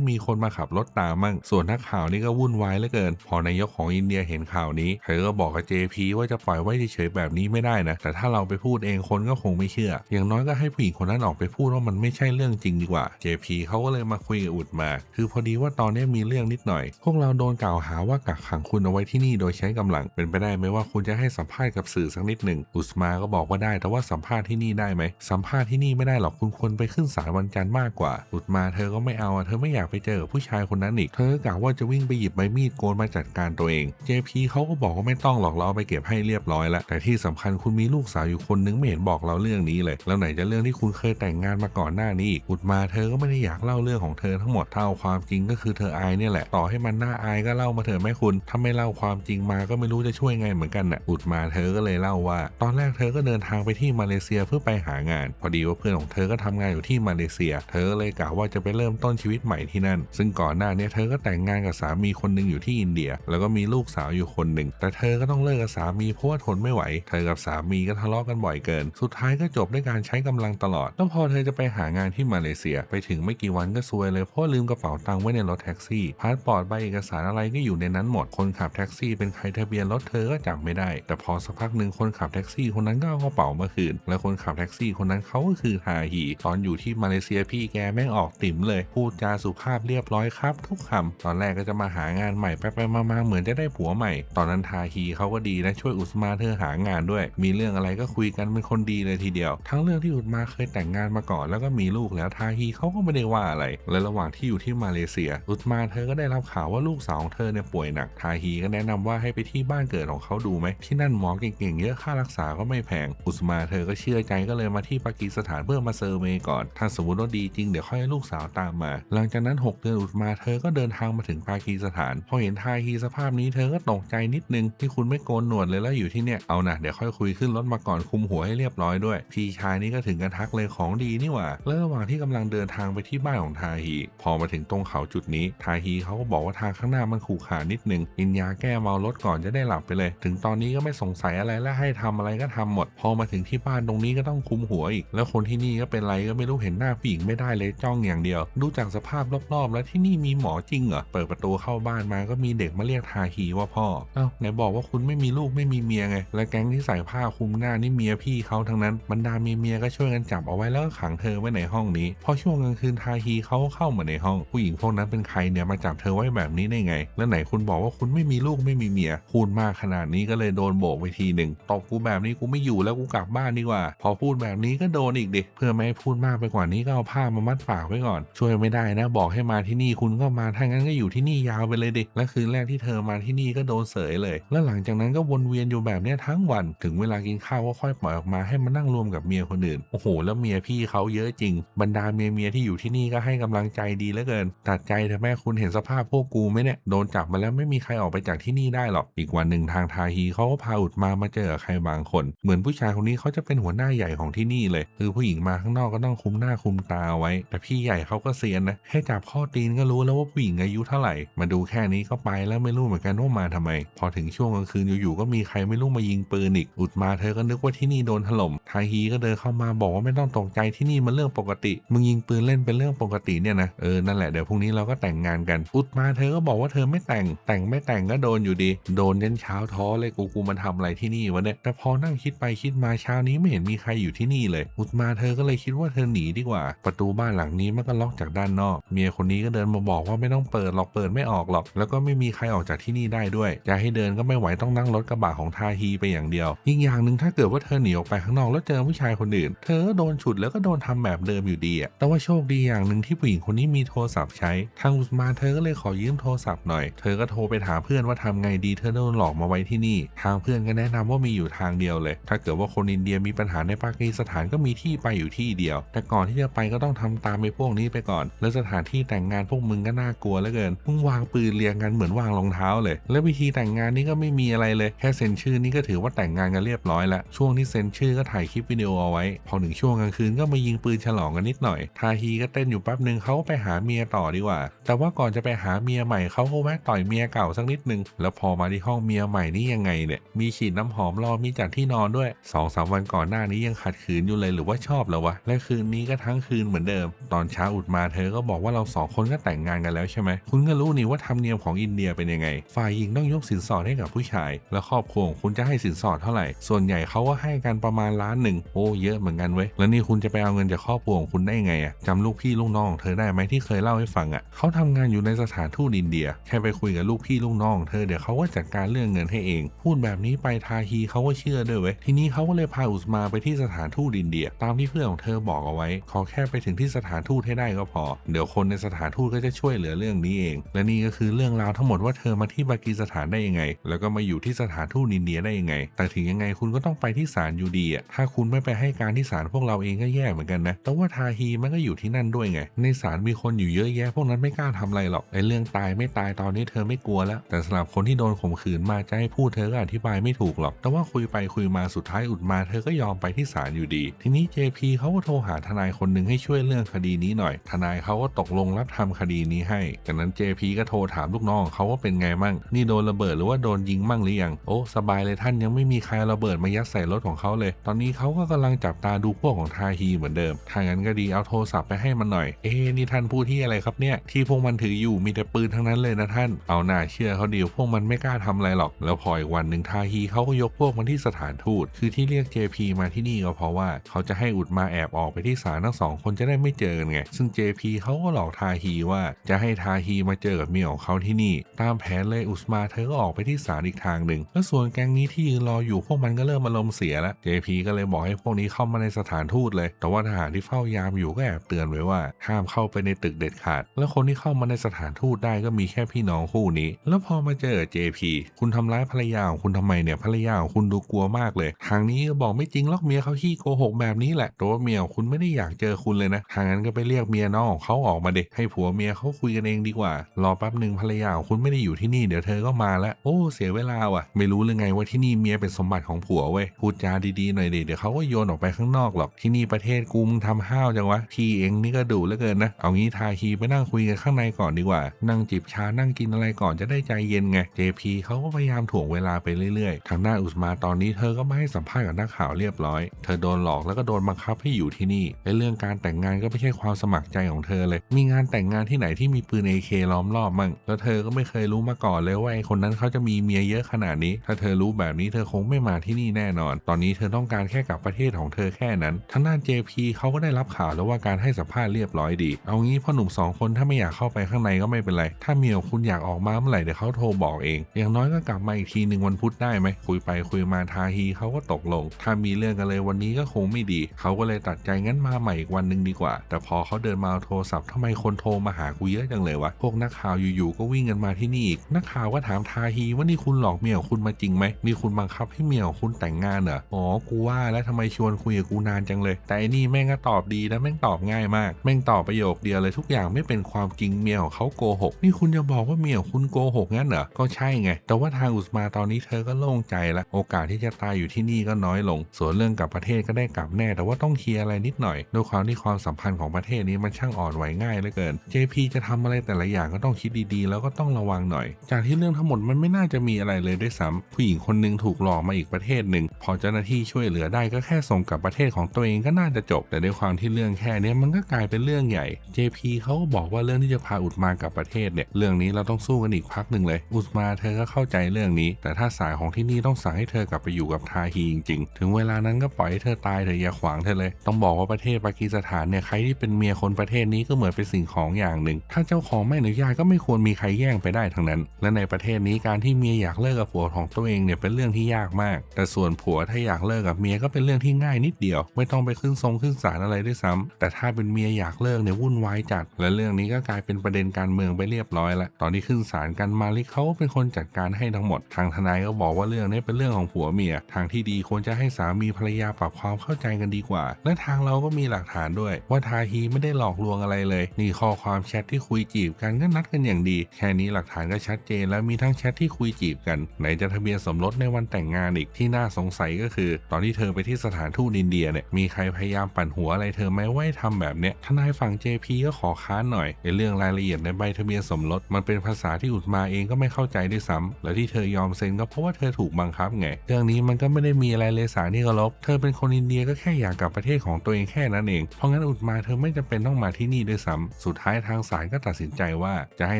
มีคนมาขับรถตามมั่งส่วนนักข่าวนี่ก็วุ่นวายเหลือเกิน พอนายกของอินเดียเห็นข่าวนี้เธอก็บอกกับ JP ว่าจะปล่อยไว้เฉยๆแบบนี้ไม่ได้นะ แต่ถ้าเราไปพูดเองคนก็คงไม่เชื่อ อย่างน้อยก็ให้ผู้หญิงคนนั้นออกไปพูดว่ามันไม่ใช่เรื่องจริงดีกว่า JP เขาก็เลยมาคุยกับอุดมา คือพอดีว่าตอนนี้มีเรื่องนิดหน่อย พวกเราโดนกล่าวหาว่ากักขังคุณเอาไว้ที่นี่โดยใช้กำลัง เป็นไปได้ไหมว่าคุณจะให้สัมภาษณ์กับสื่อสักนิดหนึ่งอุสมาก็บอกว่าได้ แต่ว่าสัมภาษณ์ที่นี่ได้ไหมสัมภาษณ์ที่นี่ไม่ได้หรอกคุณควรไปขึ้นศาลวันจันทร์มากกว่าอุสมาเธอก็ไม่เอาเธอไม่อยากไปเจอผู้ชายคนนั้นอีก เธอกล่าวว่าจะวิ่งไปหยิบใบมีดโกนมาจัดการตัวเอง JP เขาก็บอกว่าไม่ต้องหรอกเราเอาไปเก็บให้เรียบร้อยแล้ว แต่ที่สำคัญคุณมีลูกสาวอยู่คนนึงไม่เห็นบอกเราเรื่องนี้เลย แล้วไหนจะเรื่องที่คุณเคยแต่งงานมาก่อนหน้านี้อีกอุดมาเธอก็ไม่ได้อยากเล่าเรื่องของเธอทั้งหมดถ้าเอาความจริงก็คือเธออายเนี่ยแหละต่อให้มันน่าอายก็เล่ามาเถอะแม่คุณถ้าไม่เล่าความจริงมาก็ไม่รู้จะช่วยไงเหมือนกันน่ะอุดมาเธอก็เลยเล่าว่า ตอนแรกเธอก็เดินทางไปที่มาเลเซียเพื่อไปหางาน พอดีว่าเพื่อนของเธอก็ทำงานอยู่ที่มาเลเซียเธอเลยกล่าวว่าจะไปเริ่มต้นชีวิตใหม่ที่นั่น ซึ่งก่อนหน้าเนี้เธอก็แต่งงานกับสามีคนหนึ่งอยู่ที่อินเดีย แล้วก็มีลูกสาวอยู่คนหนึ่ง แต่เธอก็ต้องเลิกกับสามีเพราะว่าทนไม่ไหว เธอกับสามีก็ทะเลาะกันบ่อยเกิน สุดท้ายก็จบด้วยการใช้กำลังตลอด แล้วพอเธอจะไปหางานที่มาเลเซีย ไปถึงไม่กี่วันก็ซวยเลยเพราะลืมกระเป๋าตังค์ไว้ในรถแท็กซี่พาสปอร์ตใบเอกสารอะไรก็อยู่ในนั้นหมด คนขับแท็กซี่เป็นใครทะเบียนรถเธอก็จำไม่ได้ แต่พอสักพักหนึ่งคนขับแท็กซี่คนนั้นก็เอากระเป๋ามาคืน แล้วคนขับแท็กซี่คนนั้นเขาก็คือฮาฮีตอนอยู่ที่มาเลเซียพี่แกแม่งออกติ่มเลย พูดจาสุภาพเรียบร้อยครับ ทุกคำตอนแรกก็จะมาหางานใหม่ไปไปๆมาๆเหมือนจะได้ผัวใหม่ ตอนนั้นทาฮีเขาก็ดีนะช่วยอุสมาเธอหางานด้วย มีเรื่องอะไรก็คุยกันเป็นคนดีเลยทีเดียว ทั้งเรื่องที่อุสมาเคยแต่งงานมาก่อนแล้วก็มีลูกแล้วทาฮีเขาก็ไม่ได้ว่าอะไร และระหว่างที่อยู่ที่มาเลเซีย อุสมาเธอก็ได้รับข่าวว่าลูกสาวของเธอเนี่ยป่วยหนักทาฮีก็แนะนำว่าให้ไปที่บ้านเกิดของเขาดูไหมที่นั่นหมอเก่งๆเยอะค่ารักษาก็ไม่แพงอุสมาเธอก็เชื่อใจก็เลยมาที่ปากีสถานเพื่อมาเซอร์เวย์ก่อนถ้าสมมติว่าดีจริงเดี๋ยวค่อยให้ลูกสาวตามมา หลังจากนั้น 6 เดือนอุสมาเธอก็เดินทางมาถึงปากีสถาน พอเห็นทาฮีสภาพนี้เธอก็ตกใจนิดนึงที่คุณไม่โกนหนวดเลยแล้วอยู่ที่เนี่ยเอานะเดี๋ยวค่อยคุยขึ้นรถมาก่อนคุมหัวให้เรียบร้อยด้วย พี่ชายนี่ก็ถึงกันทักเลยของดีนี่หว่าแล้วระหว่างที่กำลังเดินทางไปที่บ้านของทาฮี พอมาถึงตรงเขาจุดนี้ทาฮีเขาก็บอกว่าทางข้างหน้ามันขู่ขานิดนึงกินยาแก้เมารถก่อนจะได้หลับไปเลย ถึงตอนนี้ก็ไม่สงสัยอะไรและให้ทำอะไรก็ทำหมด พอมาถึงที่บ้านตรงนี้ก็ต้องคุมหัวอีก แล้วคนที่นี่ก็เป็นไรก็ไม่รู้เห็นหน้าผู้หญิงไม่ได้เลยจ้องอย่างเดียว ดูจากสภาพรอบๆ แล้วที่นี่มีหมอจริงเหรอ เปิดประตูเข้าบ้านมาก็มีเด็กมาเรียกทาฮีว่าพ่อ เอ้าไหนบอกว่าคุณไม่มีลูกไม่มีเมียไง และแก๊งที่ใส่ผ้าคลุมหน้านี่เมียพี่เขาทั้งนั้น บรรดาเมียเมียก็ช่วยกันจับเอาไว้แล้วก็ขังเธอไว้ในห้องนี้ พอช่วงกลางคืนทาฮีเขาเข้ามาในห้อง ผู้หญิงพวกนั้นเป็นใครเนี่ยมาจับเธอไว้แบบนี้ได้ไง แล้วไหนคุณบอกว่าคุณไม่มีลูกไม่มีเมียพูดมากขนาดนี้ก็เลยโดนโบกไปทีหนึ่งตบกูแบบนี้กูไม่อยู่แล้วกูกลับบ้านดีกว่า พอพูดแบบนี้ก็โดนอีกดิเพื่อไม่ให้พูดมากไปกว่านี้ก็เอาผ้ามามัดปากไว้ก่อน ช่วยไม่ได้นะ บอกให้มาที่นี่คุณก็มาถ้างั้นก็อยู่ที่นี่ยาวไปเลยดิและคืนแรกที่เธอมาที่นี่ก็โดนเสยเลย แล้วหลังจากนั้นก็วนเวียนอยู่แบบนี้ทั้งวัน ถึงเวลากินข้าวก็ค่อยปล่อยออกมาให้มานั่งรวมกับเมียคนอื่น โอ้โห แล้วเมียพี่เขาเยอะจริง บรรดาเมียเมียที่อยู่ที่นี่ก็ให้กำลังใจดีเหลือเกิน ตัดใจเถอแม่คุณเห็นสภาพพวกกูไหมเนี่ย โดนจับมาแล้วไม่มีใครออกไปจากที่นี่ได้หรอก อีกวันหนึ่งทางทาฮีเขาก็พาอุดมามาเจอกับใครบางคน เหมือนผู้ชายคนนี้เขาจะเป็นหัวหน้าใหญ่ของที่นี่เลย คือผู้หญิงมาข้างนอกก็ต้องคุมหน้าคุมตาเอาไว้ แต่พี่ใหญ่เขาก็เซียนนะแค่จับข้อตีนก็รู้แล้วว่าผู้หญิงอายุเท่าไหร่ มาดูแค่นี้ก็ไปแล้วไม่รู้เหมือนกันว่ามาทำไม พอถึงช่วงกลางคืนอยู่ๆก็มีใครไม่รู้มายิงปืนอีก อุดมาเธอก็นึกว่าที่นี่โดนถล่ม ทาฮีก็เดินเข้ามาบอกว่าไม่ต้องตกใจที่นี่มันเรื่องปกติ มึงยิงปืนเล่นเป็นเรื่องปกติเนี่ยนะ เออ นั่นแหละเดี๋ยวพรุ่งนี้เราก็แต่งงานกัน อุดมาเธอก็บอกว่าเธอไม่แต่ง แต่งไม่แต่งก็โดนอยู่ดี โดนยันเช้าท้อเลยกูกูมาทำอะไรที่นี่วะเนี่ย แต่พอนั่งคิดไปคิดมาเช้านี้ไม่เห็นมีใครอยู่ที่นี่เลย อุดมาเธอก็เลยคิดว่าเธอหนีดีกว่าประตูบ้านหลังนี้มันก็ล็อกจากด้านนอก เมียคนนี้ก็เดินมาบอกว่าไม่ต้องเปิดหรอกเปิดไม่ออกหรอก แล้วก็ไม่มีใครออกจากที่นี่ได้ด้วยจะให้เดินก็ไม่ไหวต้องนั่งรถกระบะของทาฮีไปอย่างเดียวอีกอย่างหนึ่งถ้าเกิดว่าเธอหนีออกไปข้างนอกแล้วเจอผู้ชายคนอื่น เธอก็โดนฉุดแล้วก็โดนทำแบบเดิมอยู่ดีอะแต่ว่าโชคดีอย่างหนึ่งที่ผู้หญิงคนนี้มีโทรศัพท์ใช้ ทางอุสมาเธอก็เลยขอยืมโทรศัพท์หน่อย เธอก็โทรไปถามเพื่อนว่าทำไงดีเธอโดนหลอกมาไว้ที่นี่ ทางเพื่อนก็แนะนำว่ามีอยู่ทางเดียวเลย ถ้าเกิดว่าคนอินเดียมีปัญหาในปากีสถานก็มีที่ไปอยู่ที่เดียว แต่ก่อนที่จะไปกก็ต้องทำตามไปพวกนี้ไปก่อน แล้วสถานที่แต่งงานพวกมึงก็น่ากลัวเหลือเกินมึงวางปืนเรียงกันเหมือนวางรองเท้าเลย แล้ววิธีแต่งงานนี่ก็ไม่มีอะไรเลย แค่เซ็นชื่อนี่ก็ถือว่าแต่งงานกันเรียบร้อยแล้วช่วงที่เซ็นชื่อก็ถ่ายคลิปวิดีโอเอาไว้ พอถึงช่วงกลางคืนก็มายิงปืนฉลองกันนิดหน่อย ทาฮีก็เต้นอยู่แป๊บหนึ่งเขาไปหาเมียต่อดีกว่า แต่ว่าก่อนจะไปหาเมียใหม่เขาก็แวะต่อยเมียเก่าสักนิดนึง แล้วพอมาที่ห้องเมียใหม่นี่ยังไงเนี่ย มีฉีดน้ำหอมรอมีจัดที่นอนด้วยสองสามวันก่อนหน้านี้ยังขัดขืนอยู่เลยหรือว่าชอบแล้ววะ และคืนนี้ก็ทั้งคืนเหมือนเดิม ตอนเช้าอุดมาเธอก็บอกว่าเราสองคนก็แต่งงานกันแล้วใช่ไหมคุณก็รู้นี่ว่าธรรมเนียมของอินเดียเป็นยังไง ฝ่ายหญิงต้องยกสินสอดให้กับผู้ชาย แล้วครอบครัวของคุณจะให้สินสอดเท่าไหร่ ส่วนใหญ่เขาก็ให้กันประมาณล้านหนึ่งโอ้เยอะเหมือนกันเว้ยแล้วนี่คุณจะไปเอาเงินจากครอบครัวของคุณได้ไงอะจำลูกพี่ลูกน้องเธอได้ไหมที่เคยเล่าให้ฟังอะเขาทำงานอยู่ในสถานทูตอินเดีย แค่ไปคุยกับลูกพี่ลูกน้องของเธอเดี๋ยวเขาก็จัดการเรื่องเงินให้เอง พูดแบบนี้ไปทาฮีเขาก็เชื่อด้วยเว้ยทีนี้เขาก็เลยพาอุสมาไปที่สถานทูตอินเดีย ตามที่เพื่อนของเธอบอกเอาไว้ขอแค่ไปไปถึงที่สถานทูตให้ได้ก็พอ เดี๋ยวคนในสถานทูตก็จะช่วยเหลือเรื่องนี้เอง และนี่ก็คือเรื่องราวทั้งหมดว่าเธอมาที่ปากีสถานได้ยังไง แล้วก็มาอยู่ที่สถานทูตอินเดียได้ยังไง แต่ถึงยังไงคุณก็ต้องไปที่ศาลอยู่ดีอะถ้าคุณไม่ไปให้การที่ศาลพวกเราเองก็แย่เหมือนกันนะแต่ว่าทาฮีมันก็อยู่ที่นั่นด้วยไง ในศาลมีคนอยู่เยอะแยะ พวกนั้นไม่กล้าทำอะไรหรอกไอ้เรื่องตายไม่ตายตอนนี้เธอไม่กลัวแล้ว แต่สำหรับคนที่โดนข่มขืนมาจะให้พูดเธอก็อธิบายไม่ถูกหรอก แต่ว่าคุยไปคุยมาสุดท้ายอุดมาเธอก็ยอมไปที่ศาลอยู่ดี ทีนี้ JP เขาก็โทรหาทนายคนหนึ่งให้ช่วยเรื่องคดีนี้หน่อย ทนายเขาก็ตกลงรับทำคดีนี้ให้ จากนั้น JP ก็โทรถามลูกน้องเขาว่าเป็นไงมั่ง นี่โดนระเบิดหรือว่าโดนยิงมั่งหรือยัง โอ้สบายเลยท่านยังไม่มีใครระเบิดมายัดใส่รถของเขาเลย ตอนนี้เขาก็กำลังจับตาดูพวกของทาฮีเหมือนเดิม ถ้างั้นก็ดีเอาโทรศัพท์ไปให้มันหน่อย เอ๊นี่ท่านพูดที่อะไรครับเนี่ย ที่พวกมันถืออยู่มีแต่ปืนทั้งนั้นเลยนะท่าน เอาหน่าเชื่อเขาดีพวกมันไม่กล้าทำอะไรหรอก แล้วพออีกวันหนึ่งทาฮีเขาก็ยกพวกมันที่สถานทูต คือที่เรียก JP มาที่นี่ก็เพราะว่าเขาจะให้อุดมาแอบออกไปที่ศาลทั้งสองคนจะได้ไม่เจอกันไง ซึ่ง JP เขาก็หลอกทาฮีว่าจะให้ทาฮีมาเจอกับเมียของเขาที่นี่ ตามแผนเลยอุสมาเธอก็ออกไปที่ศาลอีกทางหนึ่ง แล้วส่วนแก๊งนี้ที่ยืนรออยู่พวกมันก็เริ่มอารมณ์เสียแล้ว JP ก็เลยบอกให้พวกนี้เข้ามาในสถานทูตเลย แต่ว่าทหารที่เฝ้ายามอยู่ก็แอบเตือนไว้ว่าห้ามเข้าไปในตึกเด็ดขาด แล้วคนที่เข้ามาในสถานทูตได้ก็มีแค่พี่น้องคู่นี้ แล้วพอมาเจอ JP คุณทำร้ายภรรยาของคุณทำไมเนี่ยภรรยาของคุณดูกลัวมากเลย ทางนี้ก็บอกไม่จริงหรอกเมียเขาขี้โกหกแบบนี้แหละแต่ว่าเมียของคุณไม่ได้อยากเจอคุณเลยนะทางนั้นก็ไปเรียกเมียน้องของเขาออกมาเด็กให้ผัวเมียเขาคุยกันเองดีกว่า รอแป๊บหนึ่งภรรยาของคุณไม่ได้อยู่ที่นี่เดี๋ยวเธอก็มาแล้วโอ้เสียเวลาว่ะ ไม่รู้เลยไงว่าที่นี่เมียเป็นสมบัติของผัวเว้ยพูดจาดีๆหน่อยดิเดี๋ยวเขาก็โยนออกไปข้างนอกหรอกที่นี่ประเทศกูมึงทำห้าวจังวะทีเองนี่ก็ดุเหลือเกินนะเอางี้ทาฮีไปนั่งคุยกันข้างในก่อนดีกว่า นั่งจิบชานั่งกินอะไรก่อนจะได้ใจเย็นไง JP เขาก็พยายามถ่วงเวลาไปเรื่อยๆ ทางด้าอุสมาตอนนี้เธอก็ไมาให้สัมภาษณ์กับนักข่าวเรียบร้อย เธอโดนหลอกแล้วก็โดนบังคับให้อยู่ที่นี่ในเรื่องการแต่งงานก็ไม่ใช่ความสมัครใจของเธอเลย มีงานแต่งงานที่ไหนที่มีปืน AK ล้อมรอบมั่งแล้วเธอก็ไม่เคยรู้มาก่อนเลยว่าไอ้คนนั้นเขาจะมีเมียเยอะขนาดนี้ ถ้าเธอรู้แบบนี้เธอคงไม่มาที่นี่แน่นอน ตอนนี้เธอต้องการแค่กลับประเทศของเธอแค่นั้นทางด้าน JP เขาก็ได้รับข่าวแล้วว่าการให้สัมภาษณ์เรียบร้อยดี เอางี้พ่อหนุ่มสองคนถ้าไม่อยากเข้าไปข้างในก็ไม่เป็นไร ถ้าเมียของคุณอยากออกมาเมื่อไหร่เดี๋ยวเขาโทรบอกเอง อย่างน้อยก็กลับมาอีกทีหนึ่งวันพุธได้ไหมคุยไปคุยมาทาฮีเขาก็ตกลง ถ้ามีเรื่องกันเลยวันนี้ก็คงไม่ดี เขาก็เลยตัดใจงั้นมาใหม่อีกวันนึ่งดีกว่า แต่พอเขาเดินมาเอาโทรศัพท์ทำไมคนโทรมาหากูเยอะจังเลยวะ พวกนักข่าวอยู่ๆก็วิ่งกันมาที่นี่อีก นักข่าวก็ถามทาฮีว่านี่คุณหลอกเมียของคุณมาจริงไหม นี่คุณบังคับให้เมียของคุณแต่งงานเหรอ อ๋อ กูว่าแล้วทำไมชวนคุยกับกูนานจังเลย แต่อันนี่แม่งก็ตอบดีนะแม่งตอบง่ายมาก แม่งตอบประโยคเดียวเลยทุกอย่างไม่เป็นความจริงเมียของเขาโกหก นี่คุณจะบอกว่าเมียของคุณโกหกงั้นเหรอ ก็ใช่ไง แต่ว่าทางอุสมาตอนนี้เธอก็โล่งใจละโอกาสที่จะตายอยู่ที่นี่ก็น้อยลง ส่วนเรื่องกลับประเทศก็ได้กลับแน่ แต่ว่าต้องเคลียร์อะไรนิดหน่อยด้วยความที่ความสัมพันธ์ของประเทศนี้มันช่างอ่อนไหวง่ายเหลือเกิน JP จะทำอะไรแต่ละอย่างก็ต้องคิดดีๆ แล้วก็ต้องระวังหน่อย จากที่เรื่องทั้งหมดมันไม่น่าจะมีอะไรเลยด้วยซ้ำผู้หญิงคนหนึงถูกหลอกมาอีกประเทศหนึ่ง พอเจ้าหน้าที่ช่วยเหลือได้ก็แค่ส่งกลับประเทศของตัวเองก็น่าจะจบ แต่ด้วยความที่เรื่องแค่นี้มันก็กลายเป็นเรื่องใหญ่ JP เขาก็บอกว่าเรื่องที่จะพาอุดมากลับประเทศเนี่ยเรื่องนี้เราต้องสู้กันอีกพักหนึ่งเลย อุดมาเธอก็เข้าใจเรื่องนี้ แต่ถ้าสายของที่นี่ต้องสั่งให้เธอกลับไปอยู่กับทาฮีจริงๆ ถึงเวลานั้นก็ปล่อยให้เธอตายเถอะอย่าขวางเธอเลย ต้องบอกว่าประเทศปากีสถานเนี่ยใครที่เป็นเมียคนประเทศนี้ก็เหมือนเป็นสิ่งของอย่างหนึ่ง ถ้าเจ้าของไม่อนุญาตก็ไม่ควรมีใครแย่งไปได้ทั้งนั้น และในประเทศนี้การที่เมียอยากเลิกกับผัวของตัวเองเนี่ยเป็นเรื่องที่ยากมาก แต่ส่วนผัวถ้าอยากเลิกกับเมียก็เป็นเรื่องที่ง่ายนิดเดียว ไม่ต้องไปขึ้นทรงขึ้นศาลอะไรด้วยซ้ำแต่ถ้าเป็นเมียอยากเลิกเนี่ยวุ่นวายจัด และเรื่องนี้ก็กลายเป็นประเด็นการเมืองไปเรียบร้อยล้วตอนที่ขึ้นศาลกันมาลิเขาเป็นคนจัดการให้ทั้งหมด ทางทนายก็บอกว่าเรื่องนี้เป็นเรื่องของผัวเมีย ทางที่ดีควรจะให้สามีภรรยาปรับความเข้าใจกันดีกว่า และทางเราก็มีหลักฐานด้วยว่าทาฮีไม่ได้หลอกลวงอะไรเลย นี่ข้อความแชทที่คุยจีบกันก็นัดกันอย่างดี แค่นี้หลักฐานก็ชัดเจน แล้วมีทั้งแชทที่คุยจีบกันไหนจะทะเบียนสมรสในวันแต่งงานอีกที่น่าสงสัยก็คือ ตอนที่เธอไปที่สถานทูตอินเดียเนี่ยมีใครพยายามปั่นหัวอะไรเธอไหมว่าให้ทำแบบเนี้ยทนายฝั่ง JP ก็ขอค้านหน่อยในเรื่องรายละเอียดในใบทะเบียนสมรสมันเป็นภาษาที่อุดมาเองก็ไม่เข้าใจด้วยซ้ำและที่เธอยอมเซ็นก็เพราะว่าเธอถูกบังคับไง เรื่องนี้มันก็ไม่ได้มีอะไรเลยสารที่เคารพเธอเป็นคนอินเดียก็แค่อยากกลับประเทศของตัวเองแค่นั้นเองเพราะงั้นอุดมาเธอไม่จำเป็นต้องมาที่นี่ด้วยซ้ำสุดท้ายทางศาลก็ตัดสินใจว่าจะให้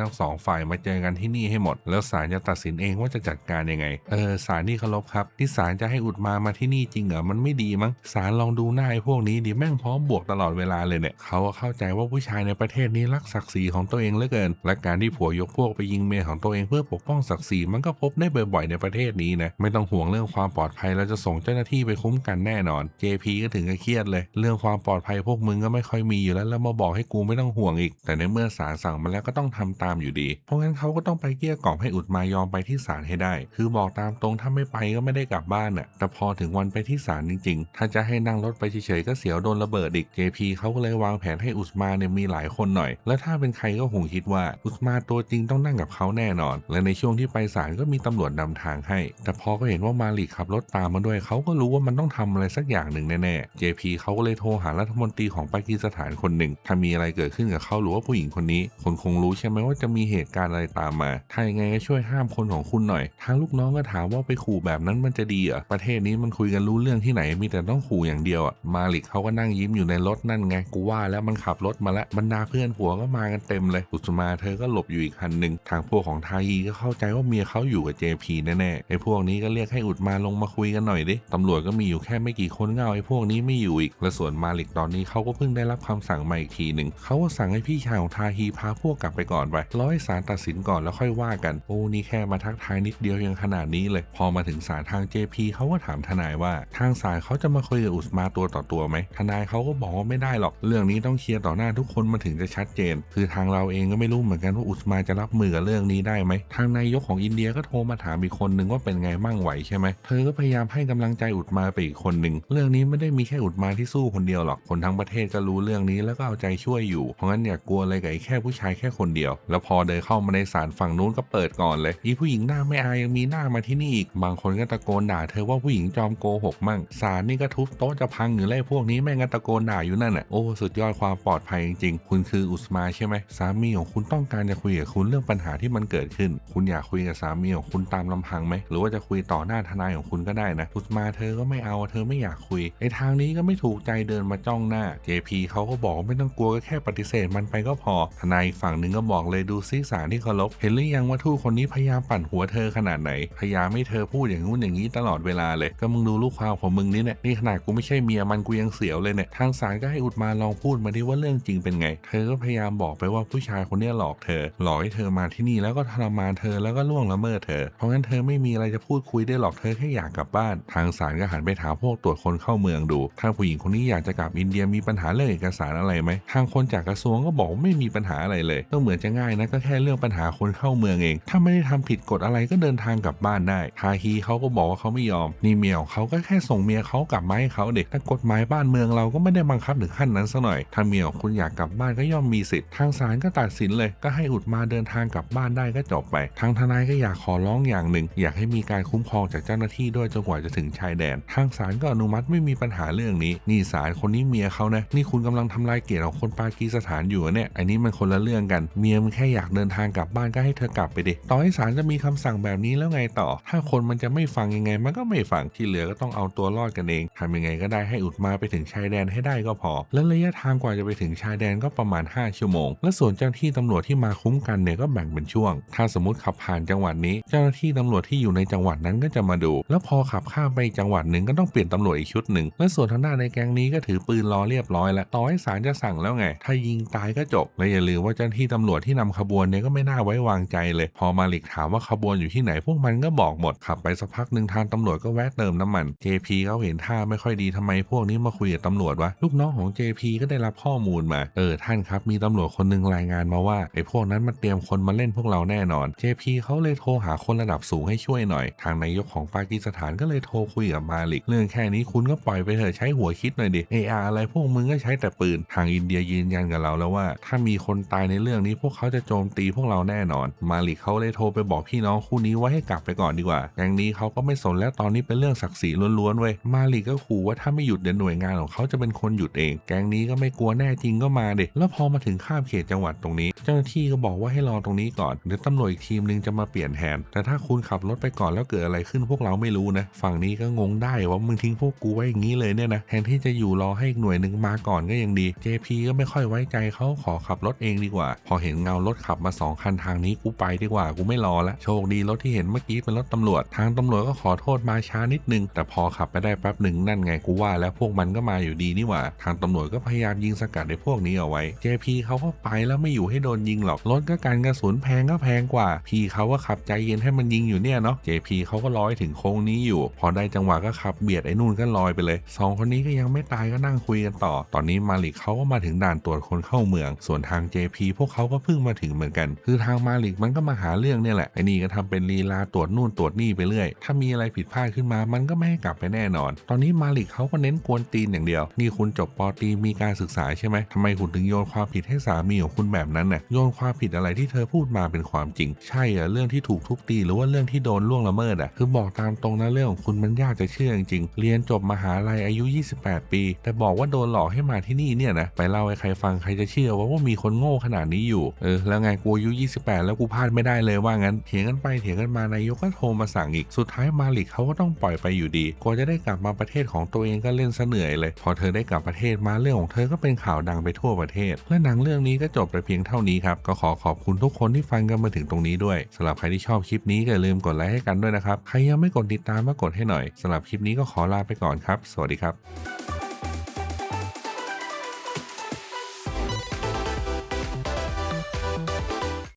ทั้งสองฝ่ายมาเจอกันที่นี่ให้หมด แล้วศาลจะตัดสินเองว่าจะจัดการยังไง เออศาลที่เคารพครับ ที่ศาลจะให้อุดมามาที่นี่จริงเหรอมันไม่ดีมั้งศาลลองดูหน้าไอ้พวกนี้ดิแม่งพร้อมบวกตลอดเวลาเลยเนี่ยเขาเข้าใจว่าผู้ชายในประเทศนี้รักศักดิ์ศรีของตัวเองเหลือเกิน และการที่ผัวยกพวกไปยิงเมียของตัวเองเพื่อปกป้องศักดิ์ศรีมันก็พบได้บ่อยๆในประเทศนี้นะไม่ต้องห่วงเรื่องความปลอดภัยเราจะส่งเจ้าหน้าที่ไปคุ้มกันแน่นอน JP ก็ถึงกับเครียดเลย เรื่องความปลอดภัยพวกมึงก็ไม่ค่อยมีอยู่แล้ว แล้วมาบอกให้กูไม่ต้องห่วงอีก แต่ในเมื่อศาลสั่งมาแล้วก็ต้องทำตามอยู่ดี เพราะงั้นเขาก็ต้องไปเกลี้ยกล่อมให้อุดมายอมไปที่ศาลให้ได้ คือบอกตามตรงถ้าไม่ไปก็ไม่ได้กลับบ้านน่ะ แต่พอถึงวันไปที่ศาลจริงๆ ถ้าจะให้นั่งรถไปเฉยๆก็เสียวโดนระเบิดอีก JP เขาก็เลยวางแผนให้อุสมาเนี่ยมีหลายคนหน่อย แล้วถ้าเป็นใครก็คงคิดว่าอุสมาตัวจริงต้องนั่งกับเขาแน่นอน และในช่วงที่ไปศาลก็มีตำรวจนำทางให้ แต่พอก็เห็นว่ามาลิกขับรถตามมาด้วยเขาก็รู้ว่ามันต้องทำอะไรสักอย่างหนึ่งแน่ๆ JP เขาก็เลยโทรหารัฐมนตรีของปากีสถานคนหนึ่ง ถ้ามีอะไรเกิดขึ้นกับเขาหรือว่าผู้หญิงคนนี้คนคงรู้ใช่ไหมว่าจะมีเหตุการณ์อะไรตามมา ถ้ายังไงก็ช่วยห้ามคนของคุณหน่อย ทางลูกน้องก็ถามว่าไปขู่แบบนั้นมันจะดีเหรอ ประเทศนี้มันคุยกันรู้เรื่องที่ไหน มีแต่ต้องขู่อย่างเดียวอะ มาลิกเขาก็นั่งยิ้มอยู่ในรถนั่นไง กูว่าแล้วมันขับรถมาแล้ว บรรดาเพื่อนผัวก็มากันเต็มเลย อุสมาเธอก็หลบอยู่อีกคันหนึ่ง ทางพวกของทายีก็เข้าใจว่าเมียเขาอยู่กับ JP แน่ๆ ไอ้พวกนี้ก็เรียกให้อุดมาลงมาคุยกันหน่อยดิ ตำรวจก็มีอยู่แค่ไม่กี่คนเงาไอ้พวกนี้ไม่อยู่อีก และส่วนมาลิกตอนนี้เขาก็เพิ่งได้รับคำสั่งมาอีกทีหนึ่งเขาก็สั่งให้พี่ชายของทาฮีพาพวกกลับไปก่อนไปรอให้ศาลตัดสินก่อนแล้วค่อยว่ากันโอ้นี่แค่มาทักทายนิดเดียวยังขนาดนี้เลย พอมาถึงศาลทาง JP เขาก็ถามทนายว่า ทางศาลเขาจะมาคุยกับอุสมาตัวต่อตัวไหมทนายเขาก็บอกว่าไม่ได้หรอก เรื่องนี้ต้องเคลียร์ต่อหน้าทุกคนมาถึงจะชัดเจน คือทางเราเองก็ไม่รู้เหมือนกันว่าอุสมาจะรับมือกับเรื่องนี้ได้ไหมทางนายกของอินเดียก็โทรมาถามอีกคนนึงว่าเป็นไงมั่งไหวใช่ไหมเธอก็พยายามให้กำลังใจอุดมาไปอีกคนหนึ่งเรื่องนี้ไม่ได้มีแค่อุดมาที่สู้คนเดียวหรอกคนทั้งประเทศก็รู้เรื่องนี้แล้วก็เอาใจช่วยอยู่ เพราะงั้นอย่ากลัวเลยกับไอ้แค่ผู้ชายแค่คนเดียว แล้วพอเดินเข้ามาในศาลฝั่งนู้นก็เปิดก่อนเลย อีผู้หญิงหน้าไม่อายยังมีหน้ามาที่นี่อีก บางคนก็ตะโกนด่าเธอว่าผู้หญิงจอมโกหกมั่งศาลนี่ก็ทุบโต๊ะจะพังอยู่เลยพวกนี้แม่งก็ตะโกนด่าอยู่นั่นน่ะ โอ้สุดยอดความปลอดภัยจริงๆ คุณคืออุสมาใช่ไหมสามีของคุณต้องการจะคุยกับคุณเรื่องปัญหาที่มันเกิดขึ้น คุณอยากคุยกับสามีของคุณตามลำพังไหม หรือว่าจะคุยต่อหน้าทนายของคุณก็ได้นะ อุสมาเธอก็ไม่เอา เธอไม่อยากคุย ไอ้ทางนี้ก็ไม่ถูกใจเดินมาจ้องหน้า JP เขาก็บอกไม่ต้องกลัวก็แค่ปฏิเสธมันไปก็พอ ทนายอีกฝั่งหนึ่งก็บอกเลยดูซิสารที่เคารพเห็นหรือยังว่าทูตคนนี้พยายามปั่นหัวเธอขนาดไหน พยายามให้เธอพูดอย่างงู้นอย่างนี้ตลอดเวลาเลย ก็มึงดูลูกความของมึงนี่เนี่ยนี่ขนาดกูไม่ใช่เมียมันกูยังเสียวเลยเนี่ยทางศาลก็ให้อุดมาลองพูดมาดิว่าเรื่องจริงเป็นไง เธอก็พยายามบอกไปว่าผู้ชายคนนี้หลอกเธอ หลอกให้เธอมาที่นี่แล้วก็ทรมานเธอแล้วก็ล่วงละเมิดเธอ เพราะงั้นเธอไม่มีอะไรจะพูดคุยได้หรอกเธอแค่อยากกลับบ้าน ทางศาลก็หันไปถามพวกตรวจคนเข้าเมืองดู ถ้าผู้หญิงคนนี้อยากจะกลับอินเดียมีีปัญหาเรื่องเอกสารอะไรไหมทางคนจากกระทรวงก็บอกไม่มีปัญหาอะไรเลย ก็เหมือนจะง่ายนะก็แค่เรื่องปัญหาคนเข้าเมืองเอง ถ้าไม่ได้ทำผิดกฎอะไรก็เดินทางกลับบ้านได้ทาฮีเขาก็บอกว่าเขาไม่ยอม นี่เมียของเขาก็แค่ส่งเมียเขากลับมาให้เขาเด็กแต่กฎหมายบ้านเมืองเราก็ไม่ได้บังคับถึงขั้นนั้นซะหน่อย ถ้าเมียของคุณอยากกลับบ้านก็ย่อมมีสิทธิ์ ทางศาลก็ตัดสินเลย ก็ให้อุดมาเดินทางกลับบ้านได้ก็จบไป ทางทนายก็อยากขอร้องอย่างหนึ่ง อยากให้มีการคุ้มครองจากเจ้าหน้าที่ด้วยจนกว่าจะถึงชายแดน ทางศาลก็อนุมัติไม่มีปัญหาเรื่องนี้ นี่ศาลคนนี้เมียเขานะ นี่คุณกำลังทำลายเกียรติของคนปากีสถานอยู่อะเนี่ยอันนี้มันคนละเรื่องกัน เมียมันแค่อยากเดินทางกลับบ้านก็ให้เธอกลับไปดิต่อให้ศาลจะมีคำสั่งแบบนี้แล้วไงต่อ ถ้าคนมันจะไม่ฟังยังไงมันก็ไม่ฟังที่เหลือก็ต้องเอาตัวรอดกันเองทำยังไงก็ได้ให้อุดมาไปถึงชายแดนให้ได้ก็พอ และระยะทางกว่าจะไปถึงชายแดนก็ประมาณ 5 ชั่วโมง และส่วนเจ้าหน้าที่ตำรวจที่มาคุ้มกันเนี่ยก็แบ่งเป็นช่วง ถ้าสมมติขับผ่านจังหวัดนี้ เจ้าหน้าที่ตำรวจที่อยู่ในจังหวัดนั้นก็จะมาดู แล้วพอขับข้ามไปจังหวัดหนึ่งก็ต้องเปลี่ยนตำรวจอีกชุดหนึ่งและส่วนทางด้านในแก๊งนี้ก็ถือปืนรอเรียบร้อยแล้วต่อให้ศาลจะสั่งแล้วไง ถ้ายิงตายก็จบและอย่าลืมว่าเจ้าหน้าที่ตำรวจที่นำขบวนเนี่ยก็ไม่น่าไว้วางใจเลย พอมาลิกถามว่าขบวนอยู่ที่ไหนพวกมันก็บอกหมดขับไปสักพักหนึ่งทางตำรวจก็แวะเติมน้ำมัน JP เขาเห็นท่าไม่ค่อยดีทำไมพวกนี้มาคุยกับตำรวจวะลูกน้องของ JP ก็ได้รับข้อมูลมาเออท่านครับมีตำรวจคนหนึ่งรายงานมาว่าไอ้พวกนั้นมันเตรียมคนมาเล่นพวกเราแน่นอน JP เขาเลยโทรหาคนระดับสูงให้ช่วยหน่อย ทางนายกของปากีสถานก็เลยโทรคุยกับมาลิก เรื่องแค่นี้คุณก็ปล่อยไปเถอะใช้หัวคิดหน่อยดิเออาอะไรพวกมึงก็ใช้แต่ปืน ทางอินเดียยืนยันกับเราแล้วว่า ถ้ามีคนตายในเรื่องนี้พวกเขาจะโจมตีพวกเราแน่นอน มาลิกเขาเลยโทรไปบอกพี่น้องคู่นี้ว่าให้กลับไปก่อนดีกว่าแก๊งนี้เขาก็ไม่สนแล้วตอนนี้เป็นเรื่องศักดิ์ศรีล้วนๆเว้ยมาลิกก็ขู่ว่าถ้าไม่หยุดเดี๋ยวหน่วยงานของเขาจะเป็นคนหยุดเอง แก๊งนี้ก็ไม่กลัวแน่จริงก็มาเด็แล้วพอมาถึงข้ามเขตจังหวัดตรงนี้ เจ้าหน้าที่ก็บอกว่าให้รอตรงนี้ก่อนเดี๋ยวตำรวจอีกทีมหนึงจะมาเปลี่ยนแทนแต่ถ้าคุณขับรถไปก่อนแล้วเกิดอะไรขึ้นพวกเราไม่รู้นะ ฝั่งนี้ก็งงได้ว่ามึงทิ้งพวกกูไว้อย่างนี้เลยเนี่ยนะแทนที่จะอยู่รอให้หน่วยหนึ่งมาก่อนก็ยังดี JP ก็ไม่ค่อยไว้ใจเขาขอขับรถเองดีกว่า พอเห็นเงารถขับมาสองคันทางนี้กูไปดีกว่ากูไม่รอละโชคดีรถที่เห็นเมื่อกี้เป็นรถตำรวจ ทางตำรวจก็ขอโทษมาช้านิดนึง แต่พอขับไปได้แป๊บหนึ่งนั่นไงกูว่า แล้วพวกมันก็มาอยู่ดีนี่หว่า ทางตำรวจก็พยายามยิงสกัดไอ้พวกนี้เอาไว้ JP เขาก็ไปแล้วไม่อยู่ให้โดนยิงหรอกรถก็การกระสุนแพงก็แพงกว่า พี่เขาก็ขับใจเย็นให้มันยิงอยู่เนี่ยเนาะ JP เขาก็ลอยถึงโค้งนี้อยู่ พอได้จังหวะก็ขับเบียดไอ้นู่นก็ลอยไปเลยสองคนนี้ก็ยังไม่ตายก็นั่งคุยกันต่อ ตอนนี้มาลิกเขาก็มาถึงด่านตรวจคนเข้าเมือง ส่วนทาง JP พวกเขาก็เพิ่งมาถึงเหมือนกัน คือทางมาลิกมันก็มาหาเรื่องเนี่ยแหละไอ้นี่ก็ทำเป็นลีลาตรวจนู่นตรวจนี่ไปเรื่อยถ้ามีอะไรผิดพลาดขึ้นมามันก็ไม่ให้กลับไปแน่นอน ตอนนี้มาลิกเขาก็เน้นกวนตีนอย่างเดียว นี่คุณจบปอตีมีการศึกษาใช่ไหมทำไมคุณถึงโยนความผิดให้สามีของคุณแบบนั้นน่ะโยนความผิดอะไรที่เธอพูดมาเป็นความจริง ใช่อะเรื่องที่ถูกทุบตีหรือว่าเรื่องที่โดนล่วงละเมิดอะคือบอกตามตรงนะเรื่องของคุณมันยากจะเชื่อจริงๆเรียนจบมหาลัยอายุ 28 ปี แต่บอกว่าโดนหลอกให้มาที่นี่เนี่ยนะไปเล่าให้ใครฟังใครจะเชื่อว่าว่ามีคนโง่ขนาดนี้อยู่เออแล้วไงกูอายุ 28 แล้วกูพลาดไม่ได้เลยว่างั้นเถียงกันไปเถียงกันมานายกก็โทรมาสั่งอีกสุดท้ายมาลิกเขาก็ต้องปล่อยไปอยู่ดีกว่าจะได้กลับมาประเทศของตัวเองก็เล่นเหนื่อยเลย พอเธอได้กลับประเทศมาเรื่องของเธอก็เป็นข่าวดังไปทั่วประเทศ และหนังเรื่องนี้ก็จบไปเพียงเท่านี้ครับก็ขอขอบคุณทุกคนที่ฟังกันมาถึงตรงนี้ด้วยสำหรับใครที่ชอบคลิปนี้ก็อย่าลืมกดไลค์ให้กันด้วยนะครับใครยังไม่กดติดตามก็กดให้หน่อยสำหรับคลิปนี้ก็ขอลาไปก่อนครับ สวัสดีครับ